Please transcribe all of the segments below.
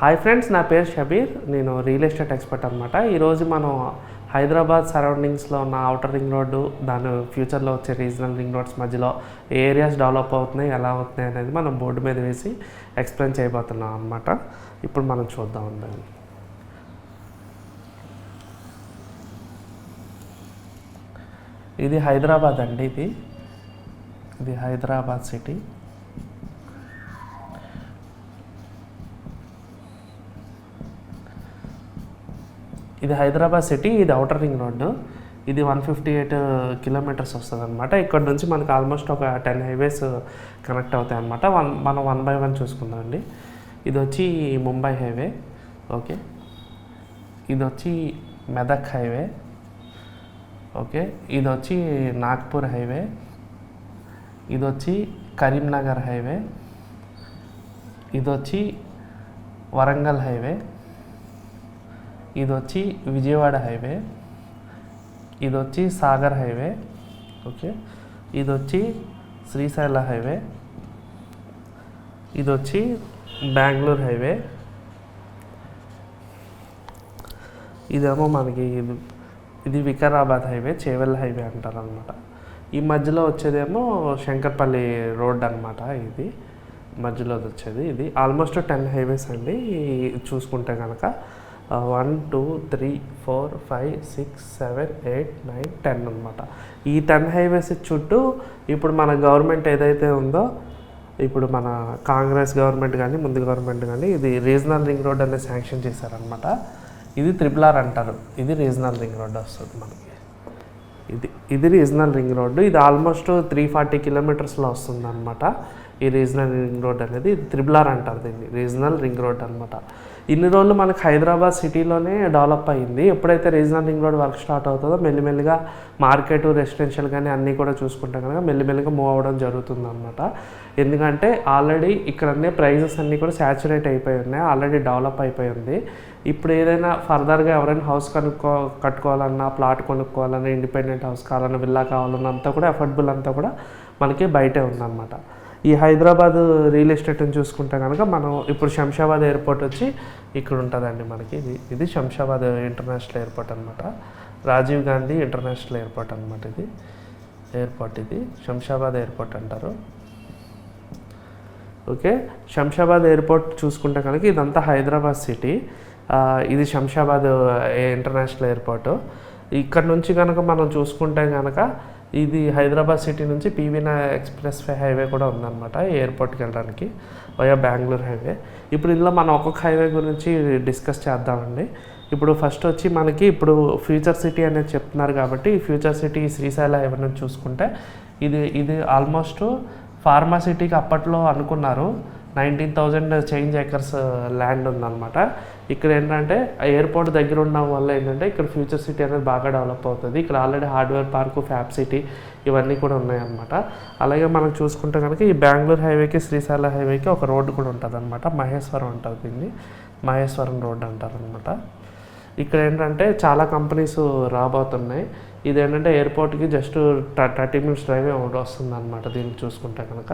Hi friends నా పేరు షబీర్. నేను రియల్ ఎస్టేట్ ఎక్స్పర్ట్ అనమాట ఈరోజు మనం హైదరాబాద్ సరౌండింగ్స్లో ఉన్న అవుటర్ రింగ్ రోడ్డు దాని ఫ్యూచర్లో వచ్చే రీజనల్ రింగ్ రోడ్స్ మధ్యలో ఏ ఏరియాస్ డెవలప్ అవుతున్నాయి ఎలా అవుతున్నాయి అనేది మనం బోర్డు మీద వేసి ఎక్స్ప్లెయిన్ చేయబోతున్నాం అనమాట ఇప్పుడు మనం చూద్దాం దాన్ని ఇది హైదరాబాద్ అండి ఇది. ఇది హైదరాబాద్ సిటీ ఇది హైదరాబాద్ సిటీ ఇది అవుటర్ రింగ్ రోడ్డు ఇది వన్ ఫిఫ్టీ ఎయిట్ కిలోమీటర్స్ వస్తుంది అనమాట ఇక్కడ నుంచి మనకు ఆల్మోస్ట్ ఒక టెన్ హైవేస్ కనెక్ట్ అవుతాయి అనమాట వన్ మనం వన్ బై వన్ చూసుకుందాం అండి. ఇది వచ్చి ముంబై హైవే. ఓకే. ఇది వచ్చి మెదక్ హైవే. ఓకే. ఇది వచ్చి నాగ్పూర్ హైవే. ఇది వచ్చి కరీంనగర్ హైవే. ఇది వచ్చి వరంగల్ హైవే. ఇది వచ్చి విజయవాడ హైవే. ఇది వచ్చి సాగర్ హైవే. ఓకే. ఇది వచ్చి శ్రీశైల హైవే. ఇది వచ్చి బెంగళూరు హైవే. ఇదేమో మనకి ఇది ఇది వికారాబాద్ హైవే చేవెల్ హైవే అంటారు అనమాట ఈ మధ్యలో వచ్చేదేమో శంకర్పల్లి రోడ్ అనమాట ఇది. మధ్యలో వచ్చేది ఇది. ఆల్మోస్ట్ టెన్ హైవేస్ అండి. చూసుకుంటే కనుక one two three four five six seven eight nine ten అనమాట ఈ టెన్ హైవేస్ చుట్టూ ఇప్పుడు మన గవర్నమెంట్ ఏదైతే ఉందో ఇప్పుడు మన కాంగ్రెస్ గవర్నమెంట్ కానీ ముందు గవర్నమెంట్ కానీ ఇది రీజనల్ రింగ్ రోడ్ అనేది శాంక్షన్ చేశారనమాట ఇది త్రిపుల్ ఆర్ అంటారు. ఇది రీజనల్ రింగ్ రోడ్ వస్తుంది మనకి. ఇది ఇది రీజనల్ రింగ్ రోడ్డు. ఇది ఆల్మోస్ట్ త్రీ ఫార్టీ కిలోమీటర్స్లో వస్తుంది అనమాట ఈ రీజనల్ రింగ్ రోడ్ అనేది త్రిబుల్ ఆర్ అంటారు దీన్ని. రీజనల్ రింగ్ రోడ్ అనమాట ఇన్ని రోజులు మనకి హైదరాబాద్ సిటీలోనే డెవలప్ అయింది. ఎప్పుడైతే regional ring road work start అవుతుందో మెల్లిమెల్లిగా మార్కెట్ రెసిడెన్షియల్ కానీ అన్నీ కూడా చూసుకుంటే కనుక మెల్లిమెల్లిగా మూవ్ అవ్వడం జరుగుతుంది అనమాట ఎందుకంటే ఆల్రెడీ ఇక్కడ అన్ని ప్రైజెస్ అన్నీ కూడా శాచురేట్ అయిపోయి ఉన్నాయి. ఆల్రెడీ డెవలప్ అయిపోయి ఉంది. ఇప్పుడు ఏదైనా ఫర్దర్గా ఎవరైనా హౌస్ కనుక్కో కట్టుకోవాలన్నా ప్లాట్ కొనుక్కోవాలన్నా ఇండిపెండెంట్ హౌస్ కావాలన్నా విల్లా కావాలన్నా అంతా కూడా అఫోర్డబుల్ అంతా కూడా మనకి బయటే ఉందన్నమాట. ఈ హైదరాబాద్ రియల్ ఎస్టేట్ని చూసుకుంటే కనుక మనం ఇప్పుడు శంషాబాద్ ఎయిర్పోర్ట్ వచ్చి ఇక్కడ ఉంటుందండి మనకి. ఇది ఇది శంషాబాద్ ఇంటర్నేషనల్ ఎయిర్పోర్ట్ అనమాట రాజీవ్ గాంధీ ఇంటర్నేషనల్ ఎయిర్పోర్ట్ అనమాట ఇది. ఎయిర్పోర్ట్ ఇది. శంషాబాద్ ఎయిర్పోర్ట్ అంటారు. ఓకే? శంషాబాద్ ఎయిర్పోర్ట్ చూసుకుంటే కనుక ఇదంతా హైదరాబాద్ సిటీ. ఇది శంషాబాద్ ఇంటర్నేషనల్ ఎయిర్పోర్ట్. ఇక్కడ నుంచి కనుక మనం చూసుకుంటే కనుక ఇది హైదరాబాద్ సిటీ నుంచి పీవీనా ఎక్స్ప్రెస్ వే హైవే కూడా ఉందన్నమాట ఎయిర్పోర్ట్కి వెళ్ళడానికి వయా బెంగళూరు హైవే. ఇప్పుడు ఇందులో మనం ఒక్కొక్క హైవే గురించి డిస్కస్ చేద్దామండి. ఇప్పుడు ఫస్ట్ వచ్చి మనకి ఇప్పుడు ఫ్యూచర్ సిటీ అనేది చెప్తున్నారు కాబట్టి ఫ్యూచర్ సిటీ శ్రీశైల హైవే నుంచి చూసుకుంటే ఇది ఇది ఆల్మోస్ట్ ఫార్మా సిటీకి అప్పట్లో అనుకున్నారు. Nineteen thousand change acres land ఉందన్నమాట. ఇక్కడ ఏంటంటే ఆ ఎయిర్పోర్ట్ దగ్గర ఉండడం వల్ల ఏంటంటే ఇక్కడ ఫ్యూచర్ సిటీ అనేది బాగా డెవలప్ అవుతుంది. ఇక్కడ already hardware park fab city ఇవన్నీ కూడా ఉన్నాయన్నమాట. అలాగే మనం చూసుకుంటే కనుక ఈ బెంగళూరు హైవేకి శ్రీశైల హైవేకి ఒక రోడ్డు కూడా ఉంటుంది అనమాట మహేశ్వరం ఉంటుంది దీన్ని. మహేశ్వరం రోడ్డు అంటారనమాట ఇక్కడ ఏంటంటే చాలా కంపెనీస్ రాబోతున్నాయి. ఇది ఏంటంటే ఎయిర్పోర్ట్కి జస్ట్ థర్టీ మినిట్స్ డ్రైవే వస్తుంది అనమాట దీన్ని చూసుకుంటే కనుక.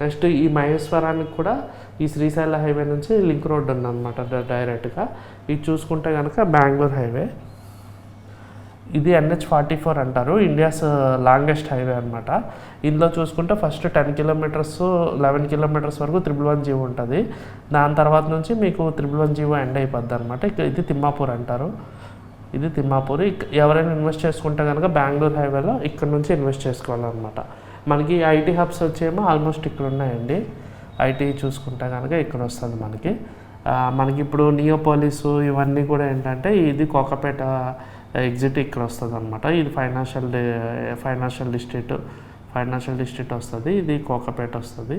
నెక్స్ట్ ఈ మహేశ్వరానికి కూడా ఈ శ్రీశైల హైవే నుంచి లింక్ రోడ్ ఉందన్నమాట అనమాట డైరెక్ట్గా. ఇది చూసుకుంటే కనుక బెంగళూరు హైవే. ఇది ఎన్హెచ్ ఫార్టీ ఫోర్ అంటారు. ఇండియాస్ uh, లాంగెస్ట్ హైవే అనమాట ఇందులో చూసుకుంటే first ten kilometres eleven kilometres వరకు త్రిబుల్ వన్ జీవో ఉంటుంది. దాని తర్వాత నుంచి మీకు త్రిబుల్ వన్ జీవో ఎండ్ అయిపోద్ది అనమాట ఇది తిమ్మాపూర్ అంటారు. ఇది తిమ్మాపూర్. ఎవరైనా ఇన్వెస్ట్ చేసుకుంటే కనుక బెంగళూరు హైవేలో ఇక్కడ నుంచి ఇన్వెస్ట్ చేసుకోవాలన్నమాట. మనకి ఐటీ హబ్స్ వచ్చేమో ఆల్మోస్ట్ ఇక్కడ ఉన్నాయండి. ఐటీ చూసుకుంటే కనుక ఇక్కడ వస్తుంది మనకి. మనకి ఇప్పుడు నియోపోలిసు ఇవన్నీ కూడా ఏంటంటే ఇది కోకపేట ఎగ్జిట్ ఇక్కడ వస్తుంది అనమాట ఇది financial financial district financial district వస్తుంది. ఇది కోకపేట వస్తుంది.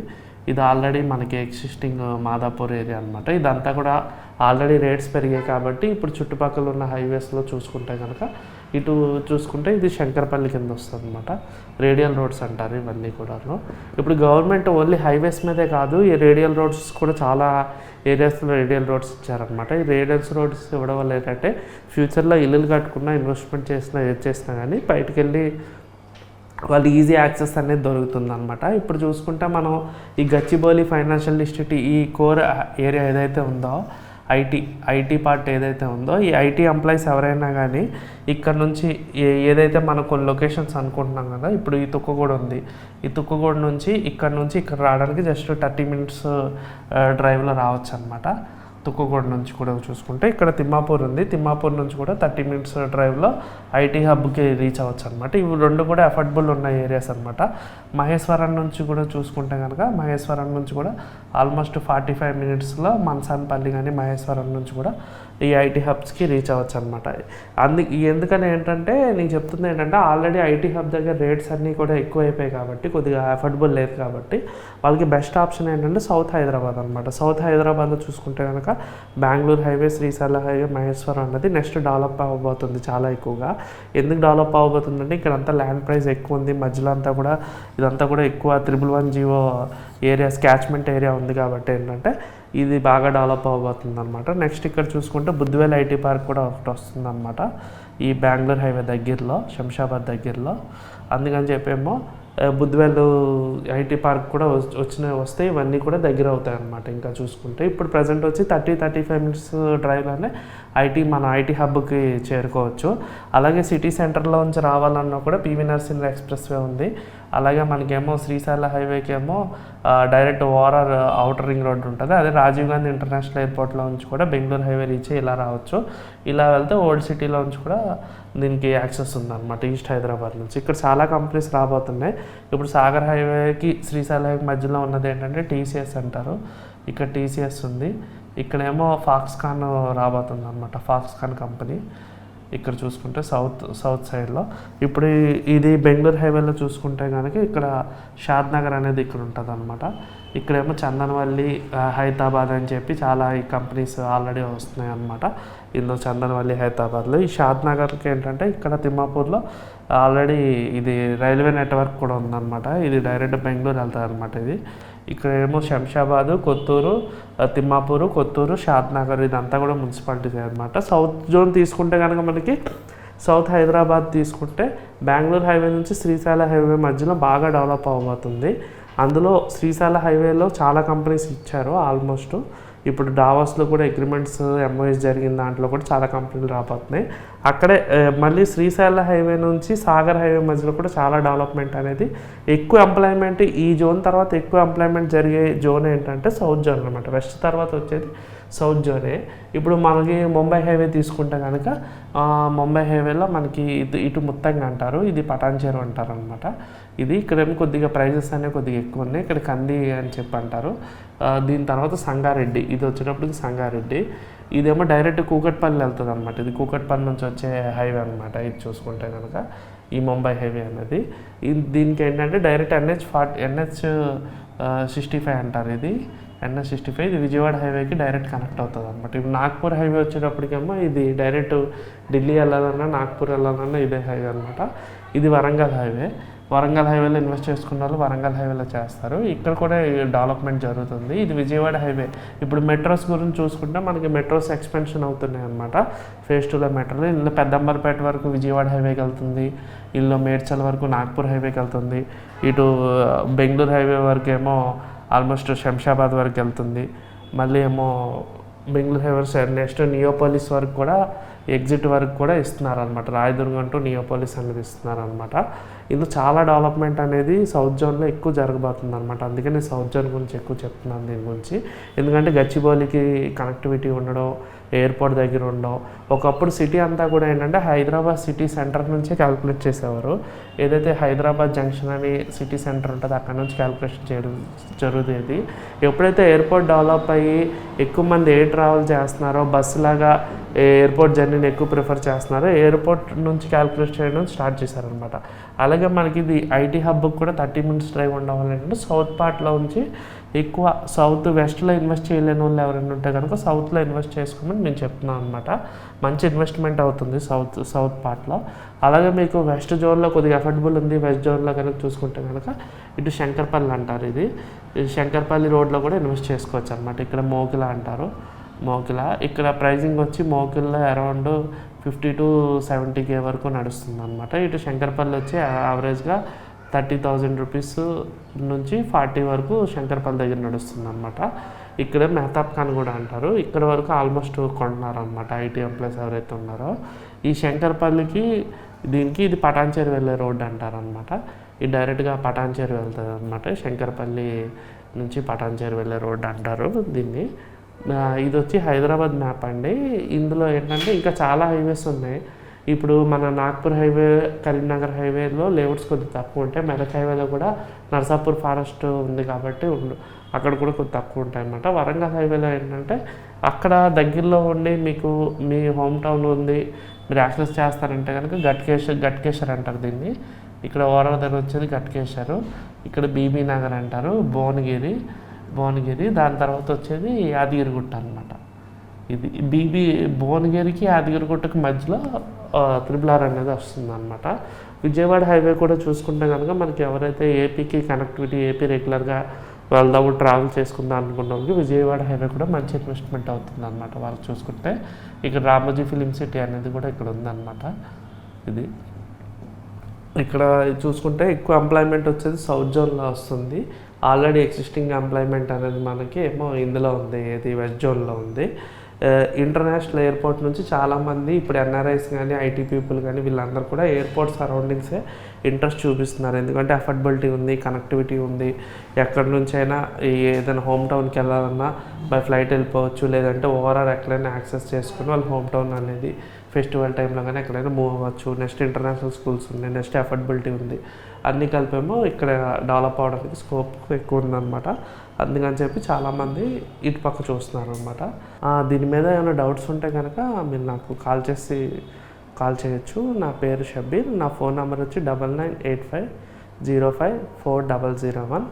ఇది ఆల్రెడీ మనకి ఎగ్జిస్టింగ్ మాదాపూర్ ఏరియా అనమాట ఇదంతా కూడా ఆల్రెడీ రేట్స్ పెరిగాయి కాబట్టి ఇప్పుడు చుట్టుపక్కల ఉన్న హైవేస్లో చూసుకుంటే కనుక ఇటు చూసుకుంటే ఇది శంకరపల్లి కింద వస్తుంది అనమాట రేడియల్ రోడ్స్ అంటారు ఇవన్నీ కూడా ఇప్పుడు గవర్నమెంట్ ఓన్లీ హైవేస్ మీదే కాదు ఈ రేడియల్ రోడ్స్ కూడా చాలా ఏరియాస్లో రేడియల్ రోడ్స్ ఇచ్చారనమాట ఈ రేడియల్స్ రోడ్స్ ఇవ్వడం వల్ల ఏంటంటే ఫ్యూచర్లో ఇల్లులు కట్టుకున్నా ఇన్వెస్ట్మెంట్ చేసినా ఏది చేసినా కానీ బయటకు వెళ్ళి వాళ్ళు ఈజీ యాక్సెస్ అనేది దొరుకుతుంది అనమాట ఇప్పుడు చూసుకుంటే మనం ఈ గచ్చిబౌలి ఫైనాన్షియల్ డిస్ట్రిక్ట్ ఈ కోర్ ఏరియా ఏదైతే ఉందో ఐటీ ఐటీ పార్ట్ ఏదైతే ఉందో ఈ ఐటీ ఎంప్లాయీస్ ఎవరైనా కానీ ఇక్కడ నుంచి ఏదైతే మనం కొన్ని లొకేషన్స్ అనుకుంటున్నాం కదా ఇప్పుడు ఈ తుక్కగూడ ఉంది. ఈ తుక్కగూడ నుంచి ఇక్కడ నుంచి ఇక్కడ రావడానికి జస్ట్ థర్టీ మినిట్స్ డ్రైవ్లో రావచ్చు అనమాట తుక్కుగూడ నుంచి కూడా చూసుకుంటే ఇక్కడ తిమ్మాపూర్ ఉంది. తిమ్మాపూర్ నుంచి కూడా థర్టీ మినిట్స్ డ్రైవ్లో ఐటీ హబ్కి రీచ్ అవ్వచ్చు అనమాట ఇవి రెండు కూడా అఫోర్డబుల్ ఉన్న ఏరియాస్ అనమాట మహేశ్వరం నుంచి కూడా చూసుకుంటే కనుక మహేశ్వరం నుంచి కూడా ఆల్మోస్ట్ ఫార్టీ ఫైవ్ మినిట్స్లో మన్సాన్పల్లి కానీ మహేశ్వరం నుంచి కూడా ఈ ఐటీ హబ్స్కి రీచ్ అవ్వచ్చు అనమాట అందు ఎందుకని ఏంటంటే నేను చెప్తుంది ఏంటంటే ఆల్రెడీ ఐటీ హబ్ దగ్గర రేట్స్ అన్నీ కూడా ఎక్కువ అయిపోయాయి కాబట్టి కొద్దిగా అఫోర్డబుల్ లేదు కాబట్టి వాళ్ళకి బెస్ట్ ఆప్షన్ ఏంటంటే సౌత్ హైదరాబాద్ అనమాట సౌత్ హైదరాబాద్లో చూసుకుంటే కనుక బెంగళూరు హైవే శ్రీశైల హైవే మహేశ్వరం అన్నది నెక్స్ట్ డెవలప్ అవ్వబోతుంది చాలా ఎక్కువగా. ఎందుకు డెవలప్ అవ్వబోతుందంటే ఇక్కడ అంతా ల్యాండ్ ప్రైస్ ఎక్కువ ఉంది. మధ్యలో అంతా కూడా ఇదంతా కూడా ఎక్కువ triple one GO area catchment area ఉంది కాబట్టి ఏంటంటే ఇది బాగా డెవలప్ అవబోతుంది అనమాట నెక్స్ట్ ఇక్కడ చూసుకుంటే బుద్ధివేల్ ఐటీ పార్క్ కూడా ఒకటి వస్తుంది అనమాట ఈ బెంగళూరు హైవే దగ్గరలో శంషాబాద్ దగ్గరలో. అందుకని చెప్పేమో ఆ, బుద్ధివేలు ఐటీ పార్క్ కూడా వచ్చిన వస్తే ఇవన్నీ కూడా దగ్గర అవుతాయి అనమాట ఇంకా చూసుకుంటే. ఇప్పుడు ప్రజెంట్ వచ్చి థర్టీ థర్టీ ఫైవ్ మినిట్స్ డ్రైవ్లోనే ఐటీ మన ఐటీ హబ్కి చేరుకోవచ్చు. అలాగే సిటీ సెంటర్లో నుంచి రావాలన్నా కూడా పివి నరసింహ ఎక్స్ప్రెస్ వే ఉంది. అలాగే మనకేమో శ్రీశైల హైవేకి ఏమో direct ORR outer ring road ఉంటుంది. అదే రాజీవ్ గాంధీ ఇంటర్నేషనల్ ఎయిర్పోర్ట్లో నుంచి కూడా బెంగళూరు హైవే రీచ్ ఇలా రావచ్చు. ఇలా వెళ్తే ఓల్డ్ సిటీలో నుంచి కూడా దీనికి యాక్సెస్ ఉందన్నమాట ఈస్ట్ హైదరాబాద్ నుంచి. ఇక్కడ చాలా కంపెనీస్ రాబోతున్నాయి. ఇప్పుడు సాగర్ హైవేకి శ్రీశైల మధ్యలో ఉన్నది ఏంటంటే టీసీఎస్ అంటారు. ఇక్కడ టీసీఎస్ ఉంది. ఇక్కడేమో ఫాక్స్కాన్ రాబోతుంది అనమాట ఫాక్స్కాన్ కంపెనీ. ఇక్కడ చూసుకుంటే సౌత్ సౌత్ సైడ్లో. ఇప్పుడు ఇది బెంగళూరు హైవేలో చూసుకుంటే కనుక ఇక్కడ షాద్ నగర్ అనేది ఇక్కడ ఉంటుంది అనమాట ఇక్కడేమో చందనవల్లి హైదరాబాద్ అని చెప్పి చాలా ఈ కంపెనీస్ ఆల్రెడీ వస్తున్నాయి అనమాట ఇందులో చందనవల్లి హైదరాబాద్లో. ఈ షాద్ నగర్కి ఏంటంటే ఇక్కడ తిమ్మాపూర్లో ఆల్రెడీ ఇది రైల్వే నెట్వర్క్ కూడా ఉందన్నమాట. ఇది డైరెక్ట్ బెంగళూరు వెళ్తుంది అనమాట ఇది. ఇక్కడ ఏమో శంషాబాదు కొత్తూరు తిమ్మాపూరు కొత్తూరు షాద్ నగర్ ఇదంతా కూడా మున్సిపాలిటీస్ అనమాట సౌత్ జోన్ తీసుకుంటే కనుక మనకి సౌత్ హైదరాబాద్ తీసుకుంటే బెంగళూరు హైవే నుంచి శ్రీశైల హైవే మధ్యలో బాగా డెవలప్ అవబోతుంది అందులో శ్రీశైల హైవేలో చాలా కంపెనీస్ ఇచ్చారు ఆల్మోస్ట్. ఇప్పుడు డావాస్లో కూడా అగ్రిమెంట్స్ ఎంఓఎస్ జరిగిన దాంట్లో కూడా చాలా కంపెనీలు రాబోతున్నాయి. అక్కడే మళ్ళీ శ్రీశైల హైవే నుంచి సాగర్ హైవే మధ్యలో కూడా చాలా డెవలప్మెంట్ అనేది ఎక్కువ ఎంప్లాయ్మెంట్ ఈ జోన్ తర్వాత ఎక్కువ ఎంప్లాయ్మెంట్ జరిగే జోన్ ఏంటంటే సౌత్ జోన్ అనమాట వెస్ట్ తర్వాత వచ్చేది సౌత్ జోనే ఇప్పుడు మనకి ముంబై హైవే తీసుకుంటే కనుక ముంబై హైవేలో మనకి ఇటు ఇటు ముత్తంగా అంటారు ఇది పటాన్చేరు అంటారు అనమాట ఇది ఇక్కడేమో కొద్దిగా ప్రైజెస్ అనేవి కొద్దిగా ఎక్కువ ఉన్నాయి. ఇక్కడ కంది అని చెప్పి అంటారు. దీని తర్వాత సంగారెడ్డి. ఇది వచ్చేటప్పటికి సంగారెడ్డి. ఇదేమో డైరెక్ట్ కూకట్పల్లి వెళ్తుంది అనమాట ఇది కూకట్పల్లి నుంచి వచ్చే హైవే అనమాట ఇది చూసుకుంటే కనుక ఈ ముంబై హైవే అనేది. దీనికి ఏంటంటే direct NH forty NH sixty five అంటారు ఇది. ఎన్ఎస్ సిక్స్టీ ఫైవ్ ఇది విజయవాడ హైవేకి డైరెక్ట్ కనెక్ట్ అవుతుంది అనమాట ఇప్పుడు నాగ్పూర్ హైవే వచ్చేటప్పటికేమో ఇది డైరెక్ట్ ఢిల్లీ వెళ్ళాలన్నా నాగ్పూర్ వెళ్ళాలన్నా ఇదే హైవే అనమాట ఇది వరంగల్ హైవే. వరంగల్ హైవేలో ఇన్వెస్ట్ చేసుకున్న వాళ్ళు వరంగల్ హైవేలో చేస్తారు. ఇక్కడ కూడా డెవలప్మెంట్ జరుగుతుంది. ఇది విజయవాడ హైవే. ఇప్పుడు మెట్రోస్ గురించి చూసుకుంటే మనకి మెట్రోస్ ఎక్స్పెన్షన్ అవుతున్నాయి అనమాట ఫేజ్ టూలో మెట్రోలు. ఇందులో పెద్దంబర్పేట వరకు విజయవాడ హైవేకి వెళ్తుంది. ఇందులో మేడ్చల్ వరకు నాగ్పూర్ హైవేకి వెళ్తుంది. ఇటు బెంగళూరు హైవే వరకు ఏమో ఆల్మోస్ట్ శంషాబాద్ వరకు వెళ్తుంది. మళ్ళీ ఏమో బెంగళూరు హైవర్స్ సైడ్ నెక్స్ట్ నియోపోలిస్ వరకు కూడా ఎగ్జిట్ వరకు కూడా ఇస్తున్నారు అనమాట రాయదుర్గం టు నియోపోలిస్ అనేది ఇస్తున్నారు అనమాట ఇందులో చాలా డెవలప్మెంట్ అనేది సౌత్ జోన్లో ఎక్కువ జరగబోతుంది అనమాట అందుకే నేను సౌత్ జోన్ గురించి ఎక్కువ చెప్తున్నాను దీని గురించి. ఎందుకంటే గచ్చిబౌలికి కనెక్టివిటీ ఉండడం ఎయిర్పోర్ట్ దగ్గర ఉండడం. ఒకప్పుడు సిటీ అంతా కూడా ఏంటంటే హైదరాబాద్ సిటీ సెంటర్ నుంచే క్యాలిక్యులేట్ చేసేవారు. ఏదైతే హైదరాబాద్ జంక్షన్ అని సిటీ సెంటర్ ఉంటుందో అక్కడ నుంచి క్యాలిక్యులేషన్ చేయడం జరుగుతుంది. ఎప్పుడైతే ఎయిర్పోర్ట్ డెవలప్ అయ్యి ఎక్కువ మంది ఏ ట్రావెల్ చేస్తున్నారో బస్సు లాగా ఎయిర్పోర్ట్ జర్నీని ఎక్కువ ప్రిఫర్ చేస్తున్నారో ఎయిర్పోర్ట్ నుంచి క్యాలిక్యులేట్ చేయడం స్టార్ట్ చేశారనమాట అలాగే మనకి ఇది ఐటీ హబ్కి కూడా థర్టీ మినిట్స్ డ్రైవ్ ఉండడం వల్ల ఏంటంటే సౌత్ పార్ట్లో నుంచి ఎక్కువ సౌత్ వెస్ట్లో ఇన్వెస్ట్ చేయలేని వాళ్ళు ఎవరైనా ఉంటే కనుక సౌత్లో ఇన్వెస్ట్ చేసుకోమని నేను చెప్తున్నాను అనమాట మంచి ఇన్వెస్ట్మెంట్ అవుతుంది సౌత్ సౌత్ పార్ట్లో అలాగే మీకు వెస్ట్ జోన్లో కొద్దిగా అఫోర్డబుల్ ఉంది. వెస్ట్ జోన్లో కనుక చూసుకుంటే కనుక ఇటు శంకర్పల్లి అంటారు ఇది. ఇది శంకర్పల్లి రోడ్లో కూడా ఇన్వెస్ట్ చేసుకోవచ్చు అనమాట ఇక్కడ మోకిల అంటారు. మోకిల. ఇక్కడ ప్రైజింగ్ వచ్చి మోకిల్లో around fifty to seventy K వరకు నడుస్తుంది అనమాట ఇటు శంకర్పల్లి వచ్చి యావరేజ్గా థర్టీ థౌజండ్ రూపీస్ నుంచి ఫార్టీ వరకు శంకర్పల్లి దగ్గర నడుస్తుంది అనమాట ఇక్కడే మెహతాబ్ ఖాన్ కూడా అంటారు. ఇక్కడ వరకు ఆల్మోస్ట్ కొంటున్నారు అనమాట ఐటీ ఎంప్లాయీస్ ఎవరైతే ఉన్నారో. ఈ శంకర్పల్లికి దీనికి ఇది పటాన్చేరు వెళ్ళే రోడ్డు అంటారనమాట ఇది డైరెక్ట్గా పటాన్చేరు వెళ్తుంది అనమాట శంకర్పల్లి నుంచి పటాన్చేరు వెళ్ళే రోడ్డు అంటారు దీన్ని. ఇది వచ్చి హైదరాబాద్ మ్యాప్ అండి. ఇందులో ఏంటంటే ఇంకా చాలా హైవేస్ ఉన్నాయి. ఇప్పుడు మన నాగ్పూర్ హైవే కరీంనగర్ హైవేలో లేఅవుట్స్ కొద్దిగా తక్కువ ఉంటాయి. మెదక్ హైవేలో కూడా నర్సాపూర్ ఫారెస్ట్ ఉంది కాబట్టి ఉండు అక్కడ కూడా కొద్ది తక్కువ ఉంటాయి అన్నమాట. వరంగల్ హైవేలో ఏంటంటే అక్కడ దగ్గరలో ఉండి మీకు మీ హోమ్ టౌన్ ఉంది మీరు యాక్సెస్ చేస్తారంటే కనుక గట్కేశ్వర్ గట్కేశ్వర్ అంటారు దీన్ని. ఇక్కడ ఓవరాల్ దగ్గర వచ్చేది గట్కేశ్వరు ఇక్కడ బీబీ నగర్ అంటారు భువనగిరి భువనగిరి. దాని తర్వాత వచ్చేది యాదగిరిగుట్ట అనమాట ఇది బీబీ భువనగిరికి యాదగిరిగుట్టకు మధ్యలో త్రిబుల్ ఆర్ అనేది వస్తుంది అనమాట విజయవాడ హైవే కూడా చూసుకుంటే కనుక మనకి ఎవరైతే ఏపీకి కనెక్టివిటీ ఏపీ రెగ్యులర్గా వెళ్దాము ట్రావెల్ చేసుకుందాం అనుకున్న వాళ్ళకి విజయవాడ హైవే కూడా మంచి ఇన్వెస్ట్మెంట్ అవుతుంది అనమాట వాళ్ళు చూసుకుంటే ఇక్కడ రామోజీ ఫిలిం సిటీ అనేది కూడా ఇక్కడ ఉందన్నమాట. ఇది ఇక్కడ చూసుకుంటే ఎక్కువ ఎంప్లాయ్మెంట్ వచ్చేది సౌత్ జోన్లో వస్తుంది. ఆల్రెడీ ఎగ్జిస్టింగ్ ఎంప్లాయ్మెంట్ అనేది మనకి ఏమో ఇందులో ఉంది ఏది వెస్ట్ జోన్లో ఉంది. ఇంటర్నేషనల్ ఎయిర్పోర్ట్ నుంచి చాలామంది ఇప్పుడు ఎన్ఆర్ఐస్ కానీ ఐటీ పీపుల్ కానీ వీళ్ళందరూ కూడా ఎయిర్పోర్ట్ సరౌండింగ్సే ఇంట్రెస్ట్ చూపిస్తున్నారు. ఎందుకంటే అఫోర్డబిలిటీ ఉంది కనెక్టివిటీ ఉంది. ఎక్కడి నుంచి అయినా ఏదైనా హోమ్ టౌన్కి వెళ్ళాలన్నా బై ఫ్లైట్ వెళ్ళిపోవచ్చు. లేదంటే ఓవరాల్ ఎక్కడైనా యాక్సెస్ చేసుకుని వాళ్ళు హోమ్ టౌన్ అనేది ఫెస్టివల్ టైంలో కానీ ఎక్కడైనా మూవ్ అవ్వచ్చు. నెక్స్ట్ ఇంటర్నేషనల్ స్కూల్స్ ఉన్నాయి నెక్స్ట్ అఫోర్డబిలిటీ ఉంది. అన్ని కలిపేమో ఇక్కడ డెవలప్ అవడానికి స్కోప్ ఎక్కువ ఉందన్నమాట. అందుకని చెప్పి చాలామంది ఇటు పక్క చూస్తున్నారు అనమాట దీని మీద ఏమైనా డౌట్స్ ఉంటే కనుక మీరు నాకు కాల్ చేసి కాల్ చేయొచ్చు. నా పేరు షబ్బీర్. నా ఫోన్ నెంబర్ వచ్చి double nine eight five zero five four double zero one.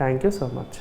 Thank you so much.